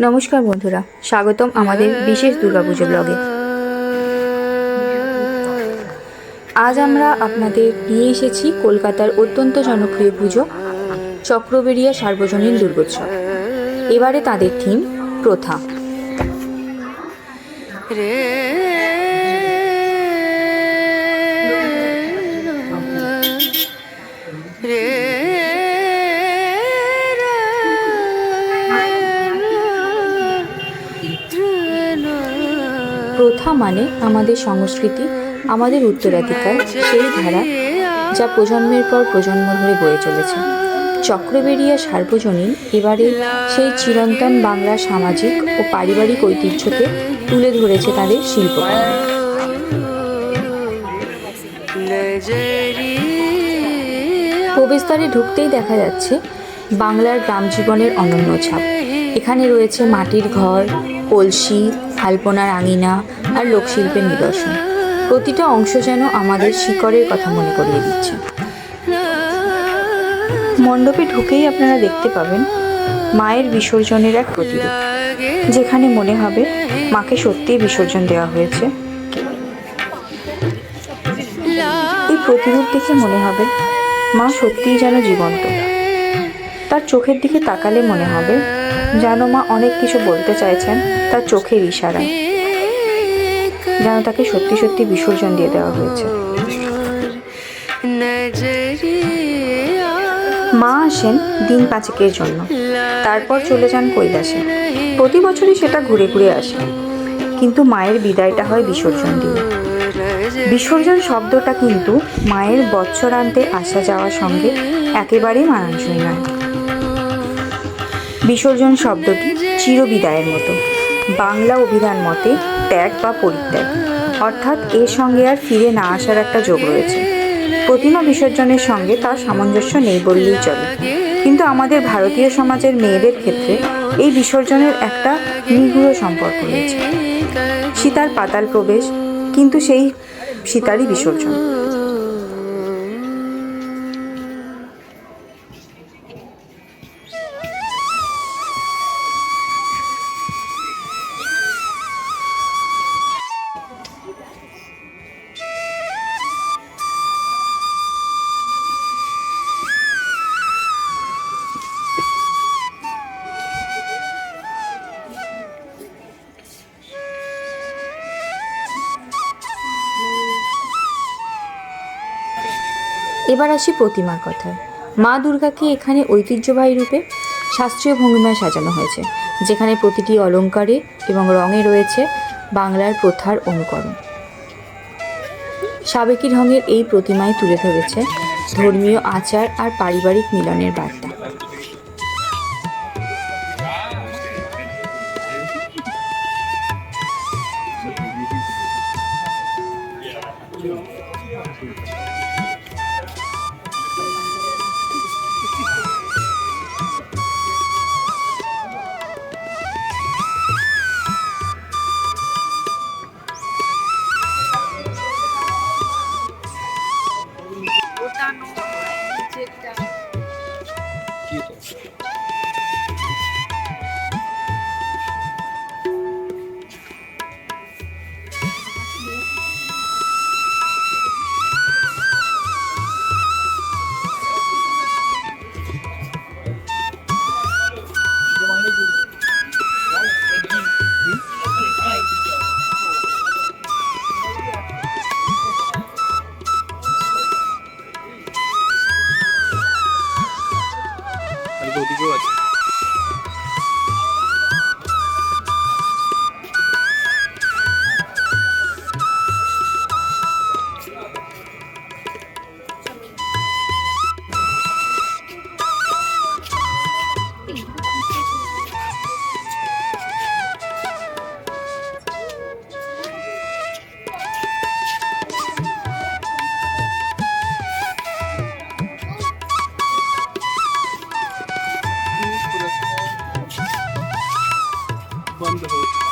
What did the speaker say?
নমস্কার বন্ধুরা, স্বাগতম আমাদের বিশেষ দুর্গাপুজো ব্লগে। আজ আমরা আপনাদের নিয়ে এসেছি কলকাতার অত্যন্ত জনপ্রিয় পুজো চক্রবেরিয়া সার্বজনীন দুর্গোৎসব। এবারে তাদের থিম প্রথা। রে মানে আমাদের সংস্কৃতি, আমাদের উত্তরাধিকার, সেই ধারা যা প্রজন্মের পর প্রজন্ম ধরে বয়ে চলেছে। চক্রবেরিয়া সার্বজনীন এবারে সেই চিরন্তন বাংলা সামাজিক ও পারিবারিক ঐতিহ্যকে তুলে ধরেছে তাদের শিল্পকর্মে প্রবেশদ্বারে ঢুকতেই দেখা যাচ্ছে বাংলার গ্রাম জীবনের অনন্য ছাপ। এখানে রয়েছে মাটির ঘর, কলসি আলপনার আঙিনা আর লোকশিল্পের নিদর্শন। প্রতিটা অংশ যেন আমাদের শিকড়ের কথা মনে করিয়ে দিচ্ছে। মণ্ডপে ঢুকেই আপনারা দেখতে পাবেন মায়ের বিসর্জনের এক প্রতিরূপ, যেখানে মনে হবে মাকে সত্যিই বিসর্জন দেওয়া হয়েছে। এই প্রতিরূপ দেখে মনে হবে মা সত্যিই যেন জীবন্ত। তার চোখের দিকে তাকালে মনে হবে যেন মা অনেক কিছু বলতে চাইছেন তার চোখের ইশারায়। যেন তাকে সত্যি সত্যি বিসর্জন দিয়ে দেওয়া হয়েছে। মা আসেন দিন পাঁচেকের জন্য। তারপর চলে যান কৈলাসে। প্রতি বছরই সেটা ঘুরে ঘুরে আসে। কিন্তু মায়ের বিদায়টা হয় বিসর্জন দিয়ে। বিসর্জন শব্দটা কিন্তু মায়ের বৎসরান্তে আসা যাওয়ার সঙ্গে একেবারেই মানানসই নয়। বিসর্জন শব্দটি চিরবিদায়ের মতো। বাংলা অভিধান মতে ত্যাগ বা পরিত্যাগ। অর্থাৎ এর সঙ্গে আর ফিরে না আসার একটা যোগ রয়েছে। প্রতিমা বিসর্জনের সঙ্গে তার সামঞ্জস্য নেই বললেই চলে। কিন্তু আমাদের ভারতীয় সমাজের মেয়েদের ক্ষেত্রে এই বিসর্জনের একটা নিগুড় সম্পর্ক রয়েছে। সীতার পাতাল প্রবেশ, কিন্তু সেই সীতারই বিসর্জন। এবার আসি প্রতিমার কথায়। মা দুর্গাকে এখানে ঐতিহ্যবাহী রূপে শাস্ত্রীয় ভঙ্গিমায় সাজানো হয়েছে, যেখানে প্রতিটি অলঙ্কারে এবং রঙে রয়েছে বাংলার প্রথার অনুকরণ। সাবেকি ঢঙের এই প্রতিমায় তুলে ধরেছে ধর্মীয় আচার আর পারিবারিক মিলনের বার্তা। That's. なるほ。